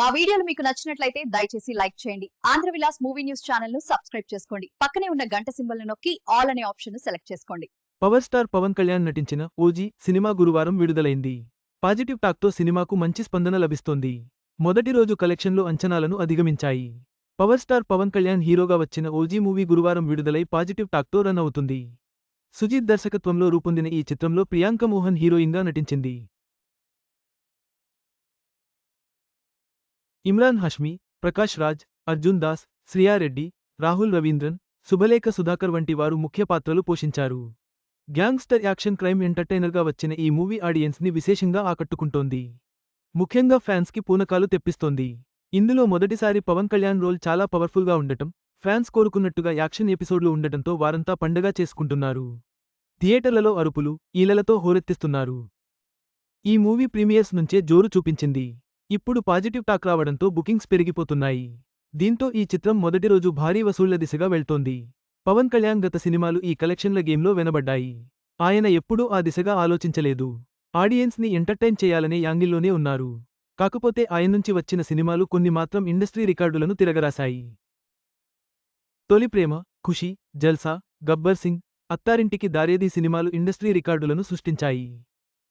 మా వీడియోలు మీకు నచ్చినట్లయితే దయచేసి లైక్ చేయండి. ఆంధ్ర విలాస్ మూవీ న్యూస్ ఛానల్ను సబ్స్క్రైబ్ చేసుకోండి. పక్కనే ఉన్న గంట సింబల్ నొక్కి ఆల్ అనే ఆప్షన్ను సెలెక్ట్ చేసుకోండి. పవర్ స్టార్ పవన్ కళ్యాణ్ నటించిన ఓజీ సినిమా గురువారం విడుదలైంది. పాజిటివ్ టాక్తో సినిమాకు మంచి స్పందన లభిస్తోంది. మొదటి రోజు కలెక్షన్లు అంచనాలను అధిగమించాయి. పవర్ స్టార్ పవన్ కళ్యాణ్ హీరోగా వచ్చిన ఓజీ మూవీ గురువారం విడుదలై పాజిటివ్ టాక్తో రన్ అవుతుంది. సుజీత్ దర్శకత్వంలో రూపొందిన ఈ చిత్రంలో ప్రియాంక మోహన్ హీరోయిన్గా నటించింది. ఇమ్రాన్ హష్మీ ప్రకాష్ రాజ్ అర్జున్ దాస్ శ్రియారెడ్డి రాహుల్ రవీంద్రన్ శుభలేఖ సుధాకర్ వంటి వారు ముఖ్య పాత్రలు పోషించారు. గ్యాంగ్స్టర్ యాక్షన్ క్రైమ్ ఎంటర్టైనర్గా వచ్చిన ఈ మూవీ ఆడియన్స్ని విశేషంగా ఆకట్టుకుంటోంది. ముఖ్యంగా ఫ్యాన్స్కి పూనకాలు తెప్పిస్తోంది. ఇందులో మొదటిసారి పవన్ కళ్యాణ్ రోల్ చాలా పవర్ఫుల్గా ఉండటం ఫ్యాన్స్ కోరుకున్నట్టుగా యాక్షన్ ఎపిసోడ్లు ఉండటంతో వారంతా పండగ చేసుకుంటున్నారు. థియేటర్లలో అరుపులు ఈలలతో హోరెత్తిస్తున్నారు. ఈ మూవీ ప్రీమియర్స్ నుంచే జోరు చూపించింది. ఇప్పుడు పాజిటివ్ టాక్ రావడంతో బుకింగ్స్ పెరిగిపోతున్నాయి. దీంతో ఈ చిత్రం మొదటి రోజు భారీ వసూళ్ళ దిశగా వెళ్తోంది. పవన్ కళ్యాణ్ గత సినిమాలు ఈ కలెక్షన్ల గేమ్లో వెనబడ్డాయి. ఆయన ఎప్పుడూ ఆ దిశగా ఆలోచించలేదు. ఆడియన్స్ని ఎంటర్టైన్ చేయాలనే యాంగిల్లోనే ఉన్నారు. కాకపోతే ఆయన నుంచి వచ్చిన సినిమాలు కొన్ని మాత్రం ఇండస్ట్రీ రికార్డులను తిరగరాశాయి. తొలి ప్రేమ ఖుషి జల్సా గబ్బర్ సింగ్ అత్తారింటికి దారేది సినిమాలు ఇండస్ట్రీ రికార్డులను సృష్టించాయి.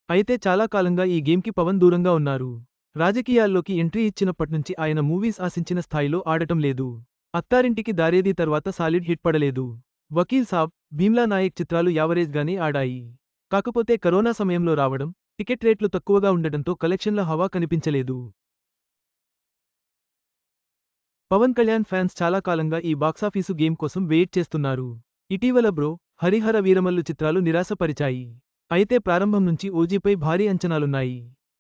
అయితే చాలా కాలంగా ఈ గేమ్కి పవన్ దూరంగా ఉన్నారు. రాజకీయాల్లోకి ఎంట్రీ ఇచ్చినప్పట్నుంచి ఆయన మూవీస్ ఆశించిన స్థాయిలో ఆడటం లేదు. అత్తారింటికి దారేది తర్వాత సాలిడ్ హిట్ పడలేదు. వకీల్ సాబ్ భీమ్లా నాయక్ చిత్రాలు యావరేజ్గానే ఆడాయి. కాకపోతే కరోనా సమయంలో రావడం టికెట్ రేట్లు తక్కువగా ఉండటంతో కలెక్షన్ల హవా కనిపించలేదు. పవన్ కళ్యాణ్ ఫ్యాన్స్ చాలా కాలంగా ఈ బాక్సాఫీసు గేమ్ కోసం వెయిట్ చేస్తున్నారు. ఇటీవల బ్రో హరిహర వీరమల్లు చిత్రాలు నిరాశపరిచాయి. అయితే ప్రారంభం నుంచి ఓజీపై భారీ అంచనాలున్నాయి.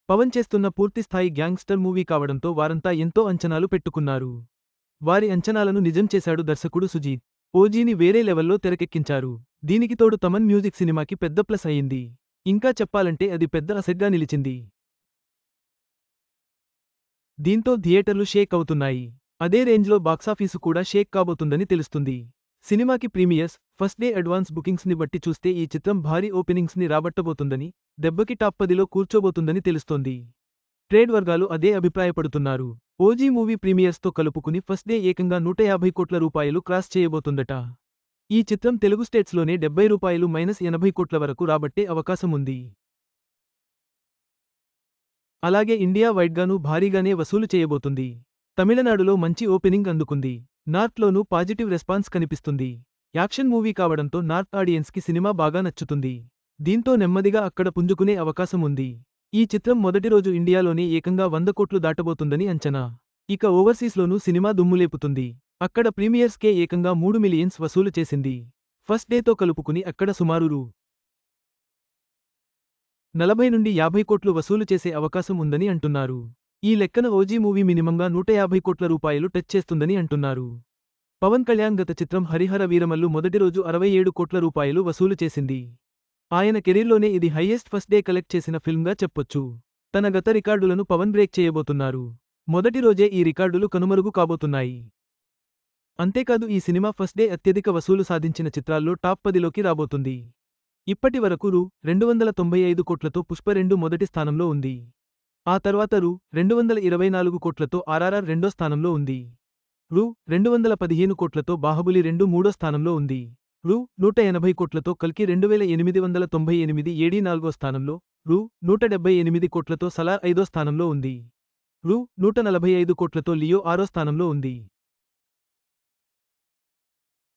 పవన్ చేస్తున్న పూర్తిస్థాయి గ్యాంగ్స్టర్ మూవీ కావడంతో వారంతా ఎంతో అంచనాలు పెట్టుకున్నారు. వారి అంచనాలను నిజం చేశాడు దర్శకుడు సుజీత్. ఓజీని వేరే లెవెల్లో తెరకెక్కించారు. దీనికి తోడు తమన్ మ్యూజిక్ సినిమాకి పెద్ద ప్లస్ అయింది. ఇంకా చెప్పాలంటే అది పెద్ద అసెట్గా నిలిచింది. దీంతో థియేటర్లు షేక్ అవుతున్నాయి. అదే రేంజ్లో బాక్సాఫీసు కూడా షేక్ కాబోతుందని తెలుస్తుంది. సినిమాకి ప్రీమియర్స్ ఫస్ట్ డే అడ్వాన్స్ బుకింగ్స్ని బట్టి చూస్తే ఈ చిత్రం భారీ ఓపెనింగ్స్ని రాబట్టబోతుందని దెబ్బకి టాప్ పదిలో కూర్చోబోతుందని తెలుస్తోంది. ట్రేడ్ వర్గాలు అదే అభిప్రాయపడుతున్నారు. ఓజీ మూవీ ప్రీమియర్స్తో కలుపుకుని ఫస్ట్ డే ఏకంగా నూట యాభై కోట్ల రూపాయలు క్రాస్ చేయబోతుందట. ఈ చిత్రం తెలుగు స్టేట్స్లోనే డెబ్బై రూపాయలు మైనస్ ఎనభై కోట్ల వరకు రాబట్టే అవకాశం ఉంది. అలాగే ఇండియా వైడ్గానూ భారీగానే వసూలు చేయబోతుంది. తమిళనాడులో మంచి ఓపెనింగ్ అందుకుంది. నార్త్లోనూ పాజిటివ్ రెస్పాన్స్ కనిపిస్తుంది. యాక్షన్ మూవీ కావడంతో నార్త్ ఆడియన్స్కి సినిమా బాగా నచ్చుతుంది. దీంతో నెమ్మదిగా అక్కడ పుంజుకునే అవకాశం ఉంది. ఈ చిత్రం మొదటి రోజు ఇండియాలోనే ఏకంగా వంద కోట్లు దాటబోతుందని అంచనా. ఇక ఓవర్సీస్లోనూ సినిమా దుమ్ములేపుతుంది. అక్కడ ప్రీమియర్స్కే ఏకంగా మూడు మిలియన్స్ వసూలు చేసింది. ఫస్ట్ డేతో కలుపుకుని అక్కడ సుమారు రూ. నలభై నుండి యాభై కోట్లు వసూలు చేసే అవకాశం ఉందని అంటున్నారు. ఈ లెక్కన ఓజీ మూవీ మినిమంగా నూట యాభై కోట్ల రూపాయలు టచ్ చేస్తుందని అంటున్నారు. పవన్ కళ్యాణ్ గత చిత్రం హరిహర వీరమల్లు మొదటి రోజు అరవై ఏడు కోట్ల రూపాయలు వసూలు చేసింది. ఆయన కెరీర్లోనే ఇది హైయెస్ట్ ఫస్ట్ డే కలెక్ట్ చేసిన ఫిల్మ్గా చెప్పొచ్చు. తన గత రికార్డులను పవన్ బ్రేక్ చేయబోతున్నారు. మొదటి రోజే ఈ రికార్డులు కనుమరుగు కాబోతున్నాయి. అంతేకాదు ఈ సినిమా ఫస్ట్ డే అత్యధిక వసూలు సాధించిన చిత్రాల్లో టాప్ పదిలోకి రాబోతుంది. ఇప్పటి వరకు రూ. రెండు వందల తొంభై ఐదు కోట్లతో పుష్ప రెండు మొదటి స్థానంలో ఉంది. ఆ తర్వాత రూ. రెండు వందల ఇరవై నాలుగు కోట్లతో ఆర్ఆర్ఆర్ రెండో స్థానంలో ఉంది. రూ రెండు వందల పదిహేను కోట్లతో బాహుబలి రెండు మూడో స్థానంలో ఉంది. రూ నూట ఎనభై కోట్లతో కల్కి రెండు వేల ఎనిమిది వందల తొంభై ఎనిమిది ఏడీ నాలుగో స్థానంలో రూ నూట డెబ్బై ఎనిమిది కోట్లతో సలార్ ఐదో స్థానంలో ఉంది. రూ నూట నలభై ఐదు కోట్లతో లియో ఆరో స్థానంలో ఉంది.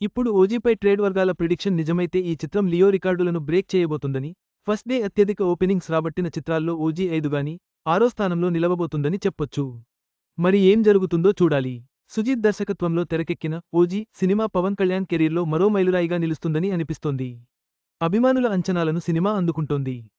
ఇప్పుడు ఓజీపై ట్రేడ్ వర్గాల ప్రిడిక్షన్ నిజమైతే ఈ చిత్రం లియో రికార్డులను బ్రేక్ చేయబోతుందని ఫస్ట్ డే అత్యధిక ఓపెనింగ్స్ రాబట్టిన చిత్రాల్లో ఓజీ ఐదుగాని ఆరో స్థానంలో నిలవబోతుందని చెప్పొచ్చు. మరి ఏం జరుగుతుందో చూడాలి. సుజీత్ దర్శకత్వంలో తెరకెక్కిన ఓజీ సినిమా పవన్ కళ్యాణ్ కెరీర్లో మరో మైలురాయిగా నిలుస్తుందని అనిపిస్తోంది. అభిమానుల అంచనాలను సినిమా అందుకుంటోంది.